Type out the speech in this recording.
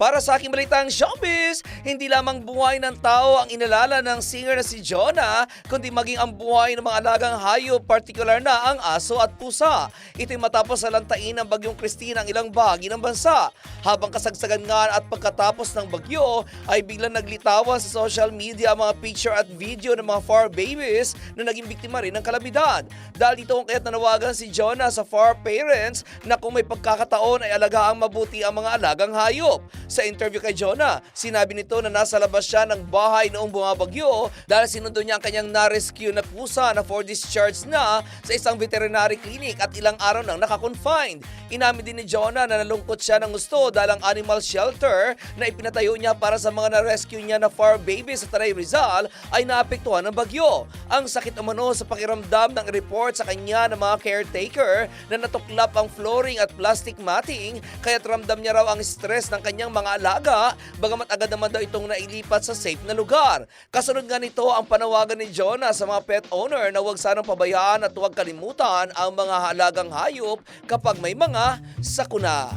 Para sa aking balitang showbiz, hindi lamang buhay ng tao ang inalala ng singer na si Jonah, kundi maging ang buhay ng mga alagang hayop, partikular na ang aso at pusa. Ito'y matapos sa lantain ng bagyong Christine ang ilang bahagi ng bansa. Habang kasagsagan nga at pagkatapos ng bagyo, ay biglang naglitawan sa social media ang mga picture at video ng mga fur babies na naging biktima rin ng kalamidad. Dahil dito kung kaya't nanawagan si Jonah sa fur parents na kung may pagkakataon ay alagaang mabuti ang mga alagang hayop. Sa interview kay Jonah, sinabi nito na nasa labas siya ng bahay noong bumabagyo dahil sinundo niya ang kanyang na-rescue na pusa na for discharge na sa isang veterinary clinic at ilang araw nang nakakonfined. Inamin din ni Jonah na nalungkot siya ng gusto dahil ang animal shelter na ipinatayo niya para sa mga na-rescue niya na fur babies sa Tanay Rizal ay naapektuhan ng bagyo. Ang sakit umano sa pakiramdam ng report sa kanya ng mga caretaker na natuklap ang flooring at plastic matting kaya't ramdam niya raw ang stress ng kanyang mga alaga bagamat agad naman daw itong nailipat sa safe na lugar. Kasunod nga nito ang panawagan ni Jonah sa mga pet owner na huwag sanang pabayaan at huwag kalimutan ang mga halagang hayop kapag may mga sakuna.